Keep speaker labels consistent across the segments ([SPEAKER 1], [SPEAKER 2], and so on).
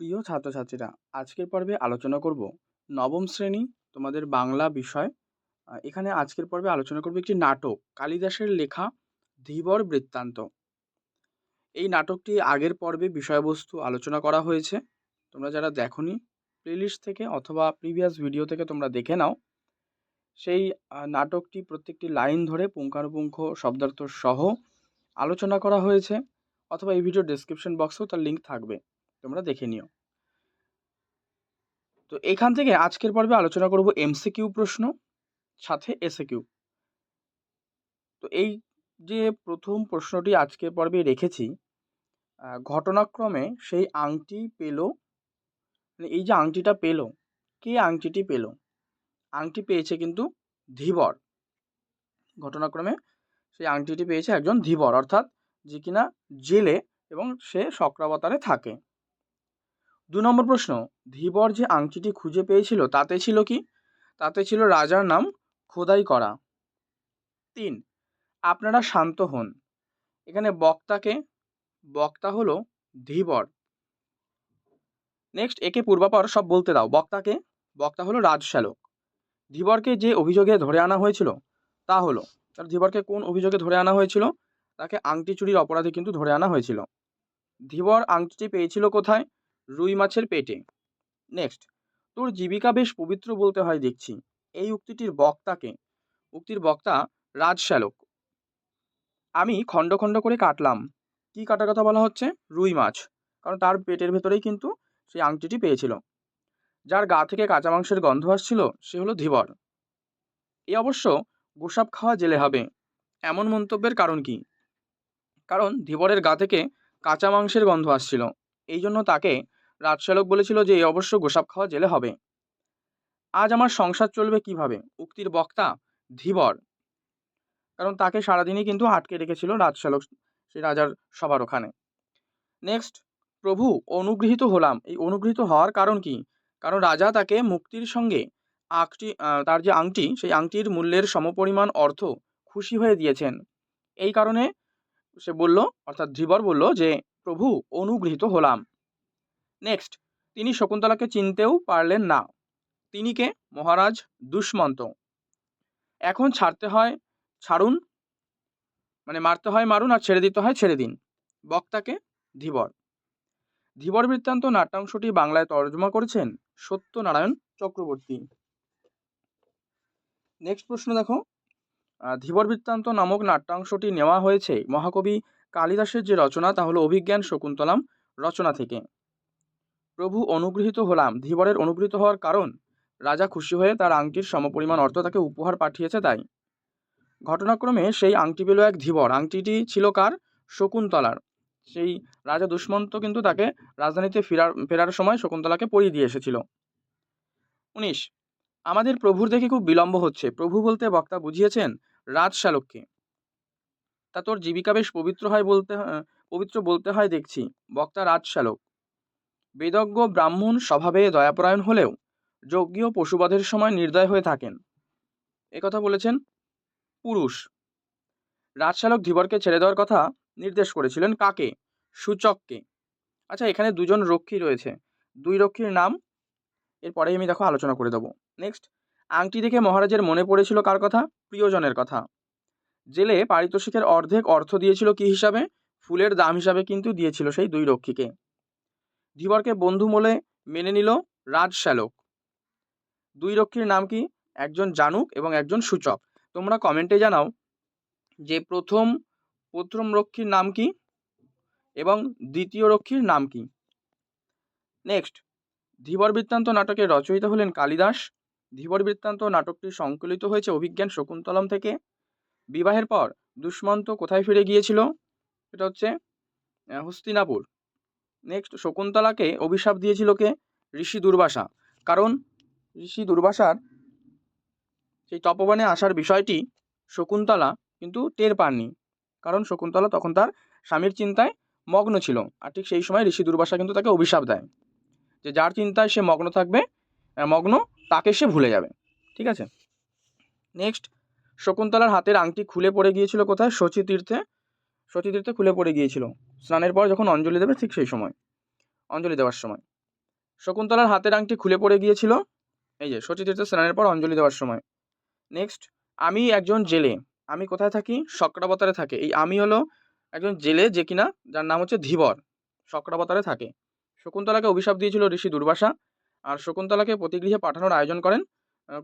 [SPEAKER 1] প্রিয় ছাত্রছাত্রীরা, আজকের পর্বে আলোচনা করব নবম শ্রেণি তোমাদের বাংলা বিষয়। এখানে আজকের পর্বে আলোচনা করব একটি নাটক, কালিদাসের লেখা ধীবর বৃত্তান্ত। এই নাটকটি আগের পর্বে বিষয়বস্তু আলোচনা করা হয়েছে। তোমরা যারা দেখোনি, প্লেলিস্ট থেকে অথবা প্রিভিয়াস ভিডিও থেকে তোমরা দেখে নাও। সেই নাটকটি প্রত্যেকটি লাইন ধরে পুঙ্খানুপুঙ্খ শব্দার্থ সহ আলোচনা করা হয়েছে। অথবা এই ভিডিও ডেসক্রিপশন বক্সেও তার লিঙ্ক থাকবে। তোমরা দেখে নিও। তো এখান থেকে আজকের পর্বে আলোচনা করব এমসিকিউ প্রশ্ন, সাথে এসএকিউ তো এই যে প্রথম প্রশ্নটি আজকের পর্বে রেখেছি ঘটনাক্রমে সেই আংটি পেল মানে এই যে আংটিটা পেল, কে আংটিটি পেল? আংটি পেয়েছে কিন্তু ধীবর। ঘটনাক্রমে সেই আংটিটি পেয়েছে একজন ধীবর, অর্থাৎ যে কিনা জেলে এবং সে চক্রাবতারে থাকে। দু নম্বর প্রশ্ন, ধীবর যে আংটিটি খুঁজে পেয়েছিল তাতে ছিল কি? তাতে ছিল রাজার নাম খোদাই করা। তিন, আপনারা শান্ত হন। এখানে বক্তাকে, বক্তা হলো ধীবর। নেক্সট একে পূর্বাপর সব বলতে দাও। বক্তাকে, বক্তা হলো রাজশালক ধীবরকে যে অভিযোগে ধরে আনা হয়েছিল, তা হলো, তার ধীবরকে কোন অভিযোগে ধরে আনা হয়েছিল? তাকে আংটি চুরির অপরাধে কিন্তু ধরে আনা হয়েছিল। ধীবর আংটিটি পেয়েছিল কোথায়? রুই মাছের পেটে। নেক্সট তোর জীবিকা বেশ পবিত্র বলতে হয় দেখছি। এই উক্তিটির বক্তাকে, উক্তির বক্তা রাজশালক আমি খণ্ড খণ্ড করে কাটলাম। কি কাটার কথা বলা হচ্ছে? রুই মাছ। কারণ তার পেটের ভেতরেই কিন্তু সেই আংটিটি পেয়েছিল। যার গা থেকে কাঁচা মাংসের গন্ধ আসছিল, সে হলো ধীবর। এ অবশ্য গোসাপ খাওয়া জেলে হবে। এমন মন্তব্যের কারণ কি? কারণ ধীবরের গা থেকে কাঁচা মাংসের গন্ধ আসছিল। এই জন্য তাকে রাজশালক বলেছিল যে অবশ্য গোসাপ খাওয়া জেলে হবে। আজ আমার সংসার চলবে কীভাবে? উক্তির বক্তা ধীবর। কারণ তাকে সারাদিনই কিন্তু আটকে রেখেছিল রাজশালক সেই রাজার সবার ওখানে। নেক্সট প্রভু, অনুগৃহীত হলাম। এই অনুগৃহীত হওয়ার কারণ কি? কারণ রাজা তাকে মুক্তির সঙ্গে আংটি তার যে আংটি, সেই আংটির মূল্যের সমপরিমাণ অর্থ খুশি হয়ে দিয়েছেন। এই কারণে সে বলল, অর্থাৎ ধীবর বলল যে, প্রভু, অনুগৃহীত হলাম। নেক্সট তিনি শকুন্তলাকে চিনতেও পারলেন না। তিনি কে? মহারাজ দুষ্মন্ত। এখন ছাড়তে হয়, ছাড়ুন। মানে মারতে হয়, মারুন আর ছেড়ে দিতে হয়, ছেড়ে দিন। বক্তাকে ধীবর। ধীবর বৃত্তান্ত নাট্যাংশটি বাংলায় তর্জমা করেছেন সত্যনারায়ণ চক্রবর্তী। নেক্সট প্রশ্ন দেখো। ধীবর বৃত্তান্ত নামক নাট্যাংশটি নেওয়া হয়েছে মহাকবি কালিদাসের যে রচনা, তা হলো অভিজ্ঞান শকুন্তলাম রচনা থেকে। প্রভু অনুগৃহীত হলাম। ধীবরের অনুগৃহীত হওয়ার কারণ? রাজা খুশি হয়ে তার আংটির সমপরিমাণ অর্থ তাকে উপহার পাঠিয়েছে তাই। ঘটনাক্রমে সেই আংটি পেল এক ধীবর। আংটিটি ছিল কার? শকুন্তলার। সেই রাজা দুষ্মন্ত কিন্তু তাকে রাজধানীতে ফেরার ফেরার সময় শকুন্তলাকে পরিয়ে দিয়ে এসেছিল। উনিশ। আমাদের প্রভুর দেখে খুব বিলম্ব হচ্ছে। প্রভু বলতে বক্তা বুঝিয়েছেন রাজশালককে তা তোর জীবিকা বেশ পবিত্র হয় বলতে, পবিত্র বলতে হয় দেখছি। বক্তা রাজশালক বেদজ্ঞ ব্রাহ্মণ স্বভাবে দয়াপরায়ণ হলেও যজ্ঞীয় পশুবধের সময় নির্দয় হয়ে থাকেন। একথা বলেছেন পুরুষ। রাজশালক ধীবরকে ছেড়ে দেওয়ার কথা নির্দেশ করেছিলেন কাকে? সূচককে। আচ্ছা এখানে দুজন রক্ষী রয়েছে। দুই রক্ষীর নাম? এরপরেই আমি দেখো আলোচনা করে দেবো। নেক্সট। আংটি দেখে মহারাজের মনে পড়েছিল কার কথা? প্রিয়জনের কথা। জেলে পারিতোষিকের অর্ধেক অর্থ দিয়েছিল কি হিসাবে? ফুলের দাম হিসাবে কিন্তু দিয়েছিল সেই দুই রক্ষীকে। ধীবরকে বন্ধু বলে মেনে নিল রাজশালক দুই রক্ষীর নাম কি? একজন জানুক এবং একজন সূচক। তোমরা কমেন্টে জানাও যে প্রথম প্রথম রক্ষীর নাম কি এবং দ্বিতীয় রক্ষীর নাম কি। নেক্সট ধীবর বৃত্তান্ত নাটকের রচয়িতা হলেন কালিদাস। ধীবর বৃত্তান্ত নাটকটি সংকলিত হয়েছে অভিজ্ঞান শকুন্তলম থেকে। বিবাহের পর দুষ্মন্ত কোথায় ফিরে গিয়েছিল? এটা হচ্ছে হস্তিনাপুর। নেক্সট শকুন্তলাকে অভিশাপ দিয়েছিল কে? ঋষি দুর্বাসা। কারণ ঋষি দুর্বাসার সেই তপবনে আসার বিষয়টি শকুন্তলা কিন্তু টের পাননি। কারণ শকুন্তলা তখন তার স্বামীর চিন্তায় মগ্ন ছিল আর ঠিক সেই সময় ঋষি দুর্বাসা কিন্তু তাকে অভিশাপ দেয়। যে যার চিন্তায় সে মগ্ন থাকবে মগ্ন তাকে সে ভুলে যাবে। ঠিক আছে? নেক্সট শকুন্তলার হাতের আংটি খুলে পড়ে গিয়েছিল কোথায়? শচী তীর্থে শচী তীর্থে খুলে পড়ে গিয়েছিল। স্নানের পর যখন অঞ্জলি দেবে ঠিক সেই সময়। অঞ্জলি দেওয়ার সময়। শকুন্তলার হাতের আংটি খুলে পড়ে গিয়েছিল। এই যে সচিতীর্থ স্নানের পর অঞ্জলি দেওয়ার সময়। নেক্সট আমি একজন জেলে। আমি কোথায় থাকি? শক্রাবতারে থাকে। এই আমি হলো একজন জেলে যে কিনা যার নাম হচ্ছে ধীবর। শক্রাবতারে থাকে। শকুন্তলাকে অভিশাপ দিয়েছিল ঋষি দুর্বাসা। আর শকুন্তলাকে প্রতিগৃহে পাঠানোর আয়োজন করেন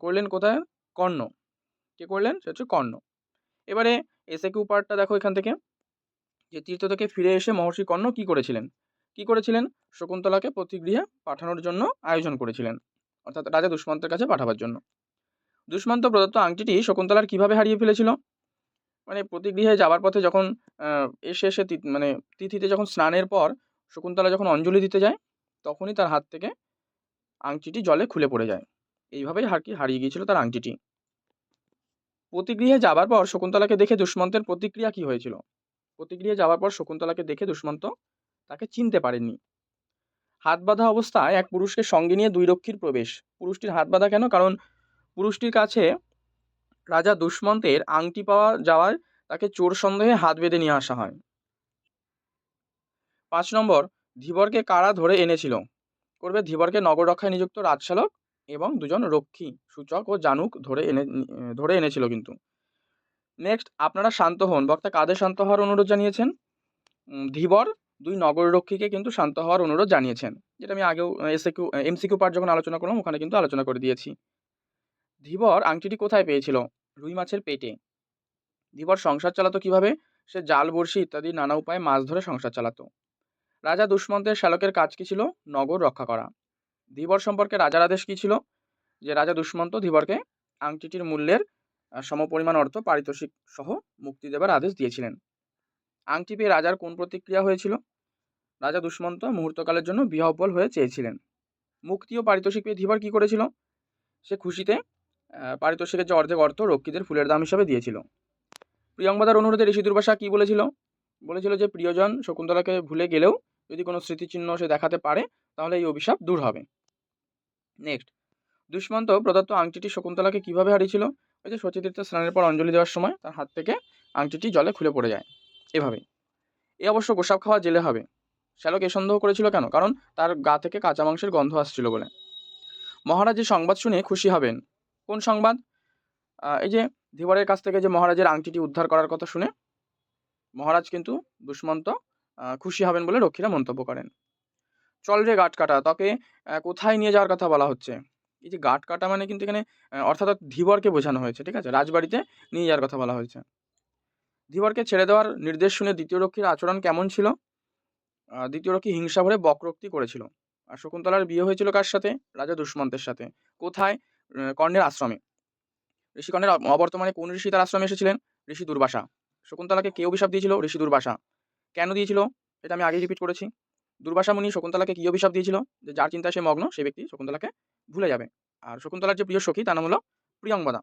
[SPEAKER 1] করলেন কোথায়? কর্ণ। কে করলেন? সে হচ্ছে কর্ণ। এবারে এসে কিউ পার্টটা দেখো এখান থেকে। যে তীর্থ থেকে ফিরে এসে মহর্ষি কর্ণ কি করেছিলেন? কি করেছিলেন? শকুন্তলাকে প্রতিগৃহে পাঠানোর জন্য আয়োজন করেছিলেন, অর্থাৎ রাজা দুষ্মন্তের কাছে পাঠাবার জন্য। দুষ্মন্ত প্রদত্ত আংটিটি শকুন্তলার কীভাবে হারিয়ে ফেলেছিল? মানে প্রতিগৃহে যাওয়ার পথে যখন এসে এসে মানে তিথিতে যখন স্নানের পর শকুন্তলা যখন অঞ্জলি দিতে যায়, তখনই তার হাত থেকে আংটিটি জলে খুলে পড়ে যায়। এইভাবেই আর কি হারিয়ে গিয়েছিল তার আংটিটি। প্রতিগৃহে যাবার পর শকুন্তলাকে দেখে দুষ্মন্তের প্রতিক্রিয়া কি হয়েছিল? প্রতিগৃহে যাওয়ার পর শকুন্তলাকে দেখে দুষ্মন্ত তাকে চিনতে পারেননি। হাত বাঁধা অবস্থায় এক পুরুষকে সঙ্গে নিয়ে দুই রক্ষীর প্রবেশ। পুরুষটির হাত বাঁধা কেন? কারণ পুরুষটির কাছে রাজা দুষ্মন্তের আংটি পাওয়া যাওয়ায় তাকে চোর সন্দেহে হাত বেঁধে নিয়ে আসা হয়। পাঁচ নম্বর, ধীবরকে কারা ধরে এনেছিল? করবে ধীবরকে নগর রক্ষায় নিযুক্ত রাজশালক এবং দুজন রক্ষী, সূচক ও জানুক ধরে এনে, ধরে এনেছিল কিন্তু। নেক্সট আপনারা শান্ত হন। বক্তা কাদের শান্ত হওয়ার অনুরোধ জানিয়েছেন? ধীবর, দুই নগররক্ষীকে কিন্তু শান্ত হওয়ার অনুরোধ জানিয়েছেন, যেটা আমি আগেও এসে কিউ এমসিকিউ পার্ট যখন আলোচনা করলাম, ওখানে কিন্তু আলোচনা করে দিয়েছি। ধীবর, আংটিটি কোথায় পেয়েছিল? রুই মাছের পেটে। ধীবর, সংসার চালাতো কীভাবে? সে জাল, বড়শি ইত্যাদি নানা উপায়ে মাছ ধরে সংসার চালাতো। রাজা দুষ্মন্তের শ্যালকের কাজ কি ছিল? নগর রক্ষা করা। ধীবর সম্পর্কে রাজার আদেশ কী ছিল? যে রাজা দুষ্মন্ত ধীবরকে আংটিটির মূল্যের সমপরিমাণ অর্থ পারিতোষিক সহ মুক্তি দেবার আদেশ দিয়েছিলেন। আংটি পেয়ে রাজার কোন প্রতিক্রিয়া হয়েছিল? রাজা দুষ্মন্ত মুহূর্তকালের জন্য বিহব্বল হয়ে চেয়েছিলেন। মুক্তি ও পারিতোষিক পেয়ে ধীবর কি করেছিল? সে খুশিতে পারিতোষিকের যে অর্ধেক অর্থ রক্ষীদের ফুলের দাম হিসাবে দিয়েছিল। প্রিয়ঙ্বদার অনুরোধে ঋষি দুর্বাসা কী বলেছিল? বলেছিল যে, প্রিয়জন শকুন্তলাকে ভুলে গেলেও যদি কোনো স্মৃতিচিহ্ন সে দেখাতে পারে, তাহলে এই অভিশাপ দূর হবে। নেক্সট দুষ্মন্ত প্রদত্ত আংটিটি শকুন্তলাকে কীভাবে হারিয়েছিল? ওই যে সচিতীর্থ স্নানের পর অঞ্জলি দেওয়ার সময় তার হাত থেকে আংটিটি জলে খুলে পড়ে যায়। এভাবে এ অবশ্য গোসাপ খাওয়া জেলে হবে। শ্যালক এ সন্দেহ করেছিল কেন? কারণ তার গা থেকে কাঁচা মাংসের গন্ধ আসছিল বলে। মহারাজের সংবাদ শুনে খুশি হবেন। কোন সংবাদ? এই যে ধীবরের কাছ থেকে যে মহারাজের আংটিটি উদ্ধার করার কথা শুনে। মহারাজ কিন্তু দুষ্মন্ত খুশি হবেন বলে রক্ষীরা মন্তব্য করেন। চল রে গাট কাটা তাকে কোথায় নিয়ে যাওয়ার কথা বলা হচ্ছে? এই যে গাট কাটা মানে কিন্তু এখানে অর্থাৎ ধীবরকে বোঝানো হয়েছে, ঠিক আছে? রাজবাড়িতে নিয়ে যাওয়ার কথা বলা হয়েছে। ধীবরকে ছেড়ে দেওয়ার নির্দেশ শুনে দ্বিতীয় রক্ষীর আচরণ কেমন ছিল? দ্বিতীয় রক্ষী হিংসা ভরে বক্রোক্তি করেছিল। আর শকুন্তলার বিয়ে হয়েছিল কার সাথে? রাজা দুষ্মন্তের সাথে। কোথায়? কর্ণের আশ্রমে। ঋষিকর্ণের অবর্তমানে কোন ঋষি তার আশ্রমে এসেছিলেন? ঋষি দুর্বাসা। শকুন্তলাকে কে অভিশাপ দিয়েছিল? ঋষি দুর্বাসা। কেন দিয়েছিল? এটা আমি আগেই রিপিট করেছি। দুর্বাসা মুনি শকুন্তলাকে কি অভিশাপ দিয়েছিল? যে যার চিন্তা সে মগ্ন, সে ব্যক্তি শকুন্তলাকে ভুলে যাবে। আর শকুন্তলার যে প্রিয় সখী, তার নাম হলো প্রিয়ঙ্বদা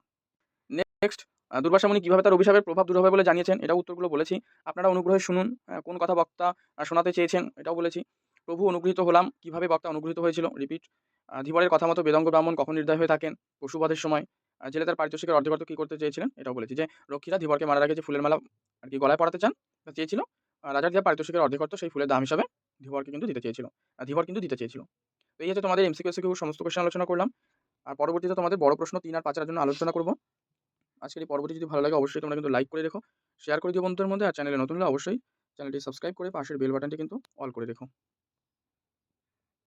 [SPEAKER 1] নেক্সট দুর্বাসা মুনি কীভাবে তার অভিশাপের প্রভাব দূর হবে বলে জানিয়েছেন এটা উত্তরগুলো বলেছি। আপনারা অনুগ্রহে শুনুন কোন কথা বক্তা শোনাতে চেয়েছেন, এটাও বলেছি। প্রভু অনুগৃহীত হলাম, কীভাবে বক্তা অনুগৃহীত হয়েছিল? রিপিট ধীবরের কথা মতো বেদঙ্গ ব্রাহ্মণ কখন নির্দয় হয়ে থাকেন? পশুবধের সময়। জেলে তার পারিতোষিকের অর্ধেক কী করতে চেয়েছিলেন? এটাও বলেছি যে, রক্ষীরা ধীবরকে মারা আগে যে ফুলের মালা আর কি গলায় পরাতে চান চেয়েছিল। রাজার যে পারিতোষিকের অর্ধেক সেই ফুলের দাম হিসাবে ধীবরকে কিন্তু দিতে চেয়েছিল। ধীবর কিন্তু দিতে চেয়েছিল। তো এই হচ্ছে তোমাদের এমসিকিউ সিকিউ সমস্ত কোশ্চেন আলোচনা করলাম। আর পরবর্তীতে তোমাদের বড় প্রশ্ন তিন আর পাঁচের জন্য আলোচনা করব। আজকের এই যদি ভালো লাগে, অবশ্যই তোমরা কিন্তু লাইক করে রেখো শেয়ার করে দিও বন্ধুদের মধ্যে, আর চ্যানেলে নতুন হলে অবশ্যই চ্যানেলটি সাবস্ক্রাইব করে পাশের বেল বাটনটি কিন্তু অল করে রেখো।